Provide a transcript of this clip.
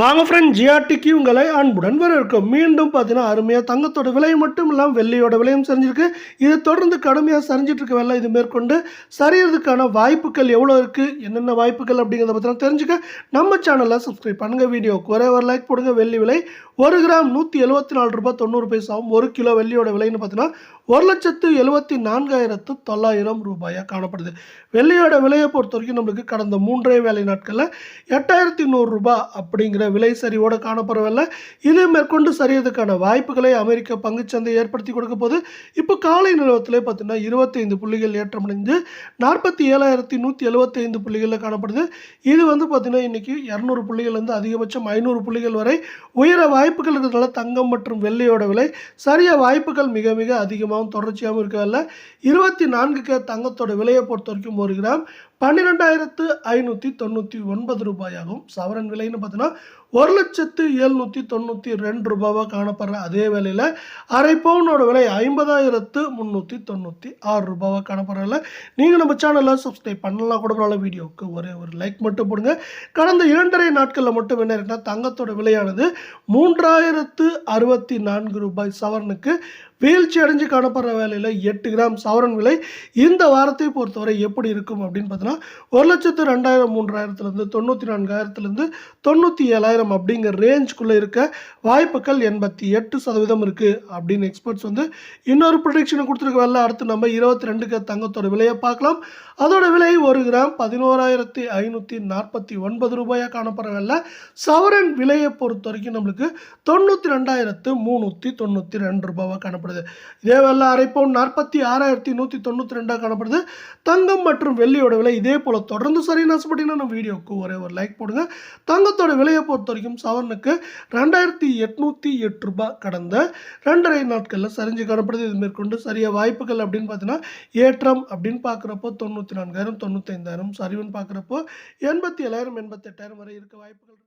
வாங்க ஃப்ரெண்ட் ஜிஆர்டிக்கு உங்களை அன்புடன் வரவேற்கும். மீண்டும் பார்த்தீங்கன்னா அருமையாக தங்கத்தோட விலை மட்டும் இல்லாமல் வெள்ளியோட விலையும் சரிஞ்சிருக்கு. இது தொடர்ந்து கடுமையாக சரிஞ்சிட்டு இருக்க வேலை இது மேற்கொண்டு சரியறதுக்கான வாய்ப்புகள் எவ்வளோ இருக்குது என்னென்ன வாய்ப்புகள் அப்படிங்கிறத பற்றினா தெரிஞ்சுக்க நம்ம சேனலில் சப்ஸ்கிரைப் பண்ணுங்கள் வீடியோக்கு ஒரே ஒரு லைக் போடுங்க. வெள்ளி விலை ஒரு கிராம் நூற்றி எழுபத்தி நாலு ரூபாய் தொண்ணூறு பைசாவும் ஒரு கிலோ வெள்ளியோட விலைன்னு பார்த்தீங்கன்னா ஒரு லட்சத்து எழுபத்தி நான்காயிரத்து தொள்ளாயிரம் ரூபாயாக காணப்படுது. வெள்ளியோட விலையை பொறுத்த வரைக்கும் நம்மளுக்கு கடந்த மூன்றே வேலை நாட்களில் எட்டாயிரத்தி நூறுரூபா அப்படிங்கிற விலை சரிவோடு காணப்படவில்லை இது மேற்கொண்டு சரியதுக்கான வாய்ப்புகளை அமெரிக்க பங்குச்சந்தை ஏற்படுத்தி கொடுக்க போது இப்போ காலை நிலவரத்திலே பார்த்தீங்கன்னா இருபத்தைந்து புள்ளிகள் ஏற்றமடைந்து நாற்பத்தி ஏழாயிரத்தி நூற்றி எழுபத்தைந்து புள்ளிகளில் காணப்படுது. இது வந்து பார்த்தீங்கன்னா இன்றைக்கி இரநூறு புள்ளிகள்லேருந்து அதிகபட்சம் ஐநூறு புள்ளிகள் வரை உயர வாய்ப்புகள் இருக்கிறதுனால தங்கம் மற்றும் வெள்ளையோட விலை சரிய வாய்ப்புகள் மிக மிக அதிகமாகவும் தொடர்ச்சியாகவும் இருக்கவில்லை இருபத்தி நான்குக்கு தங்கத்தோட விலையை பொறுத்த வரைக்கும் ஒரு கிராம் பன்னிரெண்டாயிரத்து ஐநூற்றி தொண்ணூற்றி ஒன்பது ரூபாயாகும். சவரன் விலைன்னு பார்த்தீங்கன்னா ஒரு லட்சத்து எழுநூற்றி தொண்ணூற்றி ரெண்டு ரூபாவாக காணப்படுற அதே வேலையில் அரை பவுனோட விலை ஐம்பதாயிரத்து முந்நூற்றி தொண்ணூற்றி ஆறு ரூபாவாக காணப்படுறதில்ல நீங்கள் நம்ம சேனலில் சப்ஸ்கிரைப் பண்ணலாம் கூட பரவாயில்ல. வீடியோவுக்கு ஒரே ஒரு லைக் மட்டும் போடுங்க. கடந்த இரண்டரை நாட்களில் மட்டும் என்ன இருக்குன்னா தங்கத்தோட விலையானது மூன்றாயிரத்து அறுபத்தி நான்கு ரூபாய் சவரனுக்கு வீழ்ச்சி அடைஞ்சு காணப்படுற வேலையில் எட்டு கிராம் சவரன் விலை இந்த வாரத்தை பொறுத்தவரை எப்படி இருக்கும் அப்படின்னு பார்த்தீங்கன்னா ஒரு லட்சத்து ரெண்டாயிரம் மூன்றாயிரத்துலேருந்து தொண்ணூற்றி நான்காயிரத்துலேருந்து தொண்ணூற்றி ஏழாயிரம் அப்படிங்கிற ரேஞ்சுக்குள்ளே இருக்க வாய்ப்புகள் எண்பத்தி எட்டு சதவீதம் இருக்குது அப்படின்னு எக்ஸ்பர்ட்ஸ் வந்து இன்னொரு ப்ரொடிக்ஷனை கொடுத்துருக்க வேலை அடுத்து நம்ம இருபத்தி ரெண்டுக்கு தங்கத்தோட விலையை பார்க்கலாம். அதோட விலை ஒரு கிராம் பதினோராயிரத்தி ஐநூற்றி நாற்பத்தி ஒன்பது ரூபாயாக காணப்படுற வேலை சவரன் விலையை பொறுத்த வரைக்கும் நம்மளுக்கு தொண்ணூற்றி ரெண்டாயிரத்து மூணூற்றி தொண்ணூற்றி ரெண்டு ரூபாவாக காணப்படுது. இதே வேலை அரை பவுன் நாற்பத்தி ஆறாயிரத்தி நூற்றி தொண்ணூற்றி ரெண்டாக காணப்படுது. தங்கம் மற்றும் வெள்ளியோட விலை இதே போல் தொடர்ந்து சரியான ஆசைப்பட்டீங்கன்னா நம்ம வீடியோவுக்கு ஒரே ஒரு லைக் போடுங்க. தங்கத்தோட விலையை பொறுத்த வரைக்கும் சவரனுக்கு ரெண்டாயிரத்தி எட்நூற்றி எட்டு ரூபாய் கடந்த ரெண்டரை நாட்களில் சரிஞ்சு காணப்படுது. இது மேற்கொண்டு சரியா வாய்ப்புகள் அப்படின்னு பார்த்தீங்கன்னா ஏற்றம் அப்படின்னு பார்க்குறப்போ தொண்ணூற்றி நான்காயிரம் தொண்ணூத்தைந்தாயிரம் சரிவுன்னு பார்க்குறப்போ எண்பத்தி ஏழாயிரம் எண்பத்தெட்டாயிரம் வரை இருக்க வாய்ப்புகள்